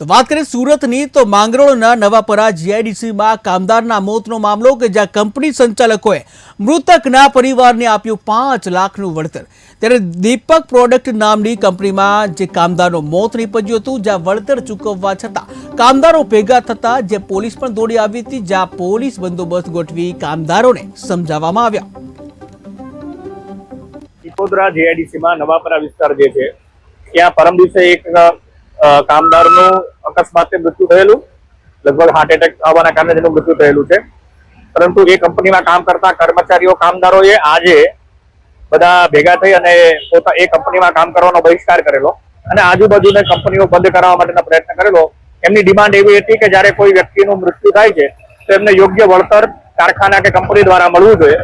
તો વાત કરીએ સુરતની, તો માંગરોળના નવાપરા જીઆઈડીસીમાં કામદારના મોતનો મામલો કે જ્યાં કંપની સંચાલકોએ મૃતકના પરિવારને આપ્યું પાંચ લાખનું વળતર. ત્યારે દીપક પ્રોડક્ટ નામની કંપનીમાં જે કામદારનો મોત નીપજ્યું હતું, જ્યાં વળતર ચૂકવવા છતાં કામદારો ભેગા થતા જે પોલીસ પણ દોડી આવી હતી, જ્યાં પોલીસ બંદોબસ્ત ગોઠવી કામદારોને સમજાવવામાં આવ્યા. ચિકોદરા જીઆઈડીસીમાં નવાપરા વિસ્તાર જે છે, ત્યાં પરમ દિવસે એક કામદારનું અકસ્માતે મૃત્યુ થયેલું. લગભગ હાર્ટ એટેક આવવાના કારણે તેનું મૃત્યુ થયેલું છે. પરંતુ એ કંપનીમાં કામ કરતા કર્મચારીઓ, કામદારોએ આજે બધા ભેગા થઈ અને પોતા એ કંપનીમાં કામ કરવાનો બહિષ્કાર કરેલો અને આજુબાજુને કંપનીઓ બંધ કરાવવા માટેનો પ્રયત્ન કરેલો. એમની ડિમાન્ડ એવી હતી કે જ્યારે કોઈ વ્યક્તિનું મૃત્યુ થાય છે, તો એમને યોગ્ય વળતર કારખાના કે કંપની દ્વારા મળવું જોઈએ.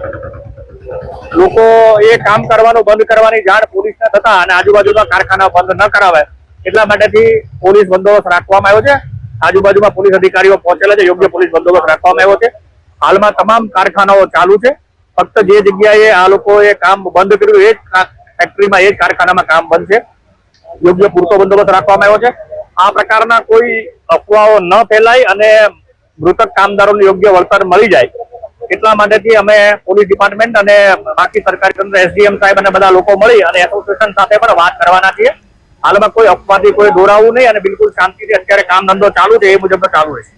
લોકો એ કામ કરવાનું બંધ કરવાની જાણ પોલીસને થતા અને આજુબાજુના કારખાના બંધ ન કરાવે એટલા માટેથી પોલીસ બંદોબસ્ત રાખવામાં આવ્યો છે. આજુબાજુમાં પોલીસ અધિકારીઓ પહોંચેલા છે. યોગ્ય પોલીસ બંદોબસ્ત રાખવામાં આવ્યો છે. હાલમાં તમામ કારખાનાઓ ચાલુ છે. ફક્ત જે જગ્યાએ આ લોકોએ કામ બંધ કર્યું, એ જ ફેક્ટરીમાં એ જ કારખાનામાં કામ બંધ છે. યોગ્ય પૂરતો બંદોબસ્ત રાખવામાં આવ્યો છે. આ પ્રકારના કોઈ અફવાઓ ન ફેલાય અને મૃતક કામદારોને યોગ્ય વળતર મળી જાય. એટલા માટેથી અમે પોલીસ ડિપાર્ટમેન્ટ અને બાકી સરકારી તંત્ર, એસડીએમ સાહેબ અને બધા લોકો મળી અને એસોસિએશન સાથે પણ વાત કરવાના છીએ. હાલમાં કોઈ અફવાથી કોઈ દોરાવું નહીં અને બિલકુલ શાંતિથી અત્યારે કામ ધંધો ચાલુ છે એ મુજબ ચાલુ રહેશે.